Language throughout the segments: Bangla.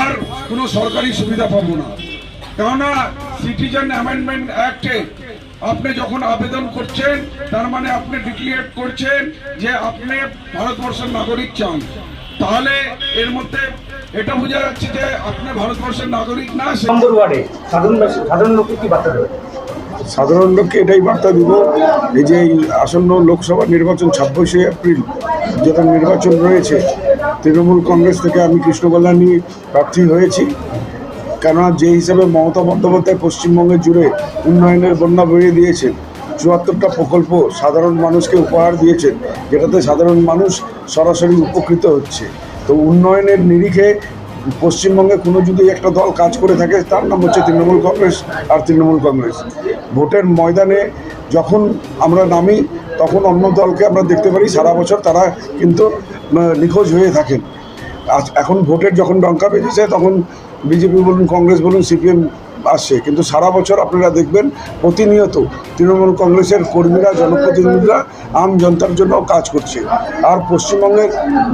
আর কোনো সরকারি সুবিধা পাবো না। কেননা সিটিজেন অ্যামেন্ডমেন্ট অ্যাক্টে আপনি যখন আবেদন করছেন, তার মানে আপনি ডিক্লিয়ার করছেন যে আপনি ভারতবর্ষের নাগরিক চান। তাহলে এর মধ্যে এটা বোঝা যাচ্ছে যে আপনি ভারতবর্ষের নাগরিক না সাধারণ লোককে কি বার্তা দেবে? সাধারণ লোককে এটাই বার্তা দিব এই যে আসন্ন লোকসভা নির্বাচন ছাব্বিশে এপ্রিল যেটা নির্বাচন রয়েছে, তৃণমূল কংগ্রেস থেকে আমি কৃষ্ণ কল্যাণী প্রার্থী হয়েছি। কেননা যে হিসাবে মমতা বন্দ্যোপাধ্যায় পশ্চিমবঙ্গের জুড়ে উন্নয়নের বন্যা বইয়ে দিয়েছেন, চুয়াত্তরটা প্রকল্প সাধারণ মানুষকে উপহার দিয়েছেন, যেটাতে সাধারণ মানুষ সরাসরি উপকৃত হচ্ছে। তো উন্নয়নের নিরিখে পশ্চিমবঙ্গে কোনো যদি একটা দল কাজ করে থাকে, তার নাম হচ্ছে তৃণমূল কংগ্রেস আর তৃণমূল কংগ্রেস। ভোটের ময়দানে যখন আমরা নামি, তখন অন্য দলকে আমরা দেখতে পারি, সারা বছর তারা কিন্তু নিখোঁজ হয়ে থাকেন। আজ এখন ভোটের যখন ডঙ্কা বেজেছে তখন বিজেপি বলুন কংগ্রেস বলুন সিপিএম আসছে। কিন্তু সারা বছর আপনারা দেখবেন প্রতিনিয়ত তৃণমূল কংগ্রেসের কর্মীরা জনপ্রতিনিধিরা আম জনতার জন্য কাজ করছে। আর পশ্চিমবঙ্গের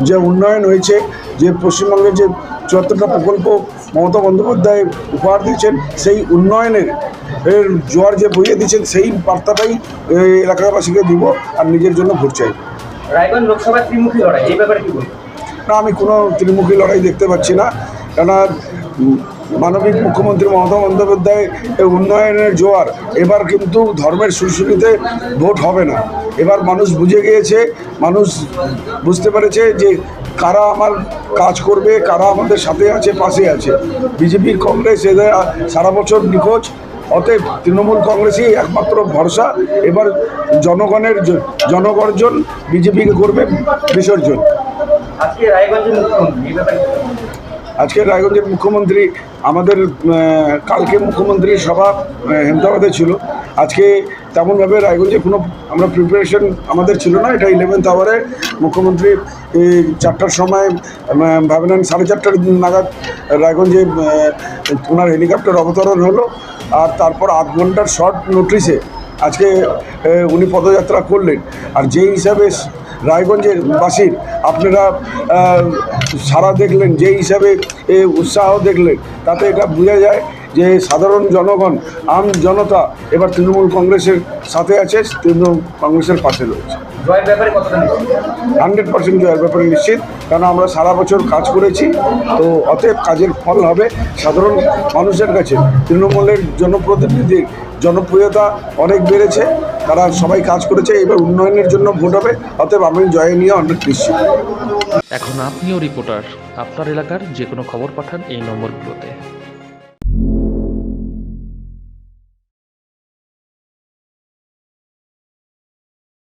যে উন্নয়ন হয়েছে যে পশ্চিমবঙ্গের যে চুয়াত্তরটা প্রকল্প মমতা বন্দ্যোপাধ্যায় উপহার দিয়েছেন সেই উন্নয়নের এর জোয়ার যে বইয়ে দিয়েছেন সেই বার্তাটাই এলাকাবাসীকে দিব আর নিজের জন্য ভোট চাই। রায়গঞ্জ লোকসভা ত্রিমুখী লড়াই এই ব্যাপারে কি বলবেন? না আমি কোনো ত্রিমুখী লড়াই দেখতে পাচ্ছি না। কেননা মানবিক মুখ্যমন্ত্রী মমতা বন্দ্যোপাধ্যায় উন্নয়নের জোয়ার, এবার কিন্তু ধর্মের সুরসুরিতে ভোট হবে না। এবার মানুষ বুঝে গিয়েছে, মানুষ বুঝতে পেরেছে যে কারা আমার কাজ করবে, কারা আমাদের সাথে আছে, পাশে আছে। বিজেপি, কংগ্রেস, এদের সারা বছর নিখোঁজ, অতএব তৃণমূল কংগ্রেসই একমাত্র ভরসা। এবার জনগণের জনগর্জন, বিজেপিকে করবে বিসর্জন। আজকে রায়গঞ্জের মুখ্যমন্ত্রী এই ব্যাপারে কি বলবেন? আজকে রায়গঞ্জের মুখ্যমন্ত্রী, আমাদের কালকে মুখ্যমন্ত্রীর সভা হেমদাবাদে ছিল। আজকে তেমনভাবে রায়গঞ্জে কোনো, আমরা প্রিপারেশন আমাদের ছিল না। এটা ইলেভেন্থ আওয়ারে মুখ্যমন্ত্রী চারটার সময় ভাবলেন সাড়ে চারটার নাগাদ রায়গঞ্জে ওনার হেলিকপ্টার অবতরণ হলো। আর তারপর আধ ঘণ্টার শর্ট নোটিসে আজকে উনি পদযাত্রা করলেন। আর যে হিসাবে রায়গঞ্জের বাসীর, আপনারা সারা দেখলেন যে হিসাবে উৎসাহ দেখলেন তাতে এটা বোঝা যায় যে সাধারণ জনগণ আম জনতা এবার তৃণমূল কংগ্রেসের সাথে আছে তৃণমূল কংগ্রেসের পাশে রয়েছে? হান্ড্রেড পার্সেন্ট জয়ের ব্যাপারে নিশ্চিত কারণ আমরা সারা বছর কাজ করেছি তো অতএব কাজের ফল হবে। সাধারণ মানুষের কাছে তৃণমূলের জনপ্রতিনিধির জনপ্রিয়তা অনেক বেড়েছে তারা সবাই কাজ করেছে এবার উন্নয়নের জন্য ভোট হবে অতএব আমি জয় নিয়ে অনেক নিশ্চিত। এখন আপনিও রিপোর্টার আপনার এলাকার যে কোনো খবর পাঠান এই নম্বরগুলোতে।